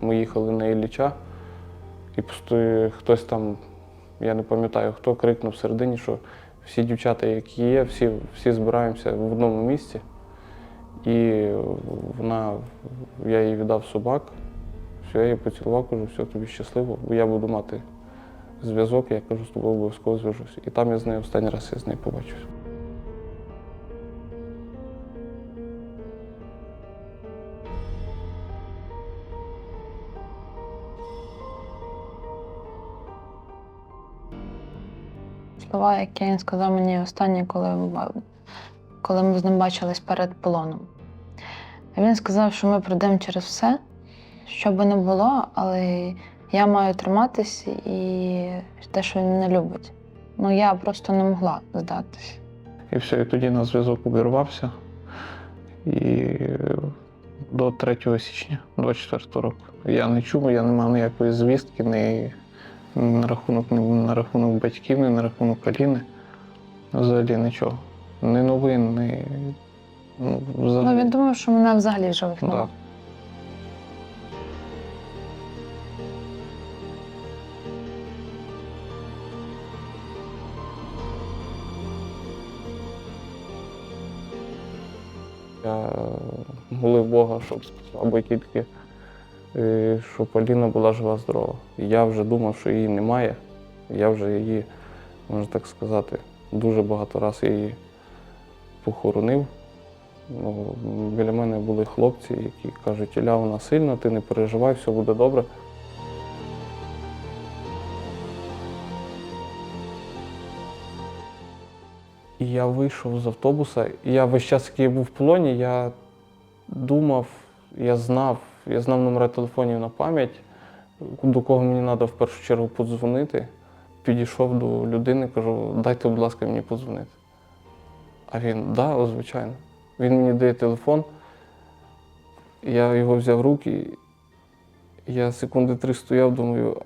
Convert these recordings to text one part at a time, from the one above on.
Ми їхали на Ілліча, і хтось там, я не пам'ятаю, хто крикнув всередині, що всі дівчата, які є, всі, всі збираємося в одному місці. І вона, я їй віддав собак, все, я її поцілував, кажу, все, тобі щасливо, бо я буду мати зв'язок, я кажу, з тобою обов'язково зв'яжуся. І там я з нею останній раз я з нею побачився. Слова, які він сказав мені останні, коли, коли ми з ним бачились перед полоном. Він сказав, що ми пройдемо через все, що би не було, але я маю триматись і те, що він мене любить. Ну я просто не могла здатись. І все, і тоді на зв'язок обірвався. І до 3 січня 24 року. Я не чув, я не мав ніякої звістки, ні на рахунок, на рахунок батьків, ні на рахунок Аліни. Взагалі нічого. Ні новин, ні. Ну, взагалі. Ну він думав, що мене взагалі в живих Да. Я молив Бога, щоб або тільки щоб Аліна була жива здорова. Я вже думав, що її немає. Я вже її, можна так сказати, дуже багато разів її похоронив. Ну, біля мене були хлопці, які кажуть, Іля, вона сильна, ти не переживай, все буде добре. І я вийшов з автобуса, і я весь час, який був в полоні, я думав, я знав, я знав номери телефонів на пам'ять, до кого мені треба в першу чергу подзвонити. Підійшов до людини, кажу, дайте, будь ласка, мені подзвонити. А він, да, звичайно. Він мені дає телефон, я його взяв в руки, я секунди три стояв, думаю,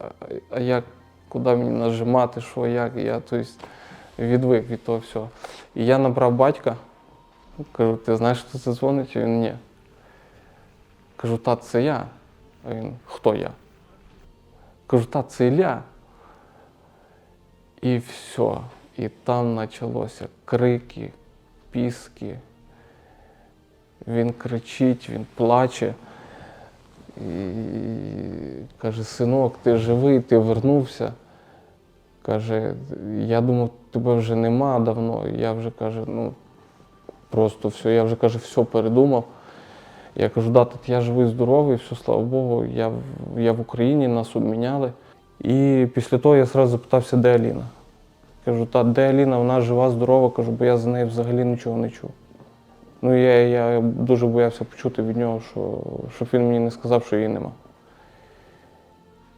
а, як, куди мені нажимати, що, як, я тобто, відвик від того всього. І я набрав батька, кажу, ти знаєш, хто це дзвонить? Він ні. Кажу, тат, це я. А він, хто я? Кажу, тат, це Ілля. І все. І там почалося крики, піски. Він кричить, він плаче. І каже, синок, ти живий, ти вернувся. Каже, я думав, тебе вже нема давно. Я вже каже, ну просто все, я вже каже, все передумав. Я кажу, да, тут я живий, здоровий, все, слава Богу, я, я в Україні, нас обміняли. І після того я одразу запитався, де Аліна. Кажу, та де Аліна, вона жива, здорова, кажу, бо я за нею взагалі нічого не чув. Ну, я, я дуже боявся почути від нього, що, щоб він мені не сказав, що її нема.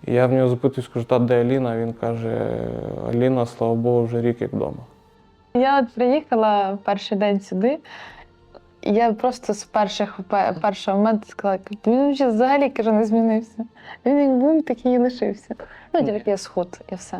І я в нього запитую, кажу, та де Аліна? Він каже, Аліна, слава Богу, вже рік як вдома. Я приїхала перший день сюди. Я просто з перших пе- першого моменту сказала, він взагалі каже, не змінився. Він як був, такий і лишився. Ну, тільки я схуд і все.